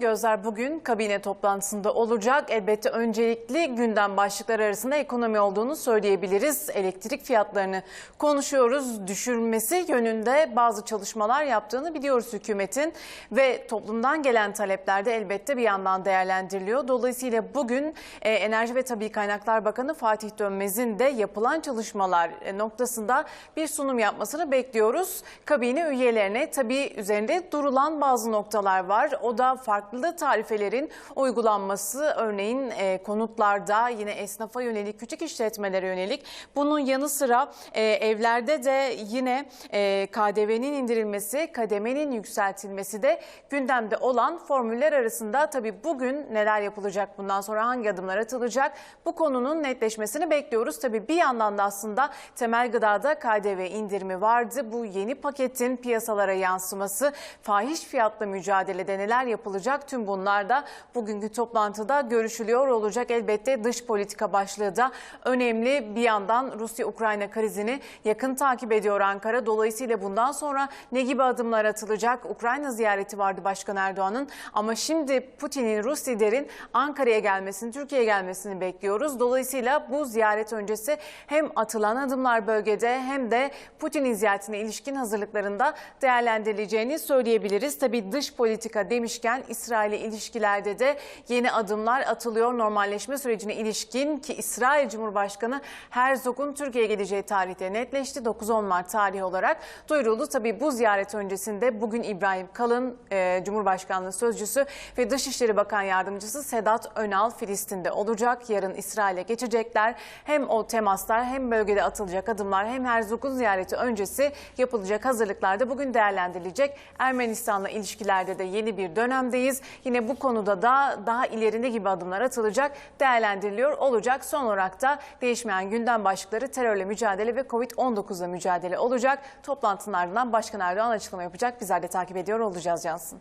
Gözler bugün kabine toplantısında olacak. Elbette öncelikli gündem başlıkları arasında ekonomi olduğunu söyleyebiliriz. Elektrik fiyatlarını konuşuyoruz. Düşürmesi yönünde bazı çalışmalar yaptığını biliyoruz hükümetin ve toplumdan gelen talepler de elbette bir yandan değerlendiriliyor. Dolayısıyla bugün e, Enerji ve Tabii Kaynaklar Bakanı Fatih Dönmez'in de yapılan çalışmalar e, noktasında bir sunum yapmasını bekliyoruz. Kabine üyelerine tabii üzerinde durulan bazı noktalar var. O da farklı tarifelerin uygulanması örneğin e, konutlarda yine esnafa yönelik küçük işletmelere yönelik. Bunun yanı sıra e, evlerde de yine e, KDV'nin indirilmesi, kademenin yükseltilmesi de gündemde olan formüller arasında tabii bugün neler yapılacak bundan sonra hangi adımlar atılacak bu konunun netleşmesini bekliyoruz. Tabii bir yandan da aslında temel gıdada KDV indirimi vardı. Bu yeni paketin piyasalara yansıması, fahiş fiyatla mücadelede neler yapılacak tüm bunlar da bugünkü toplantıda görüşülüyor olacak. Elbette dış politika başlığı da önemli. Bir yandan Rusya-Ukrayna krizini yakın takip ediyor Ankara. Dolayısıyla bundan sonra ne gibi adımlar atılacak? Ukrayna ziyareti vardı Başkan Erdoğan'ın ama şimdi Putin'in, Rus liderin Ankara'ya gelmesini, Türkiye'ye gelmesini bekliyoruz. Dolayısıyla bu ziyaret öncesi hem atılan adımlar bölgede hem de Putin'in ziyaretine ilişkin hazırlıklarında değerlendirileceğini söyleyebiliriz. Tabii dış politika demişken İsrail'le ilişkilerde de yeni adımlar atılıyor. Normalleşme sürecine ilişkin ki İsrail Cumhurbaşkanı Herzog'un Türkiye'ye gideceği tarihte netleşti. 9-10 Mart tarihi olarak duyuruldu. Tabii bu ziyaret öncesinde bugün İbrahim Kalın e, Cumhurbaşkanlığı Sözcüsü ve Dışişleri Bakan Yardımcısı Sedat Önal Filistin'de olacak. Yarın İsrail'e geçecekler. Hem o temaslar hem bölgede atılacak adımlar hem Herzog'un ziyareti öncesi yapılacak hazırlıklarda bugün değerlendirilecek. Ermenistan'la ilişkilerde de yeni bir dönemdeyiz. Yine bu konuda da daha ilerinde gibi adımlar atılacak, değerlendiriliyor olacak. Son olarak da değişmeyen gündem başlıkları terörle mücadele ve Covid-19'la mücadele olacak. Toplantının ardından Başkan Erdoğan açıklama yapacak. Bizler de takip ediyor olacağız Cansın.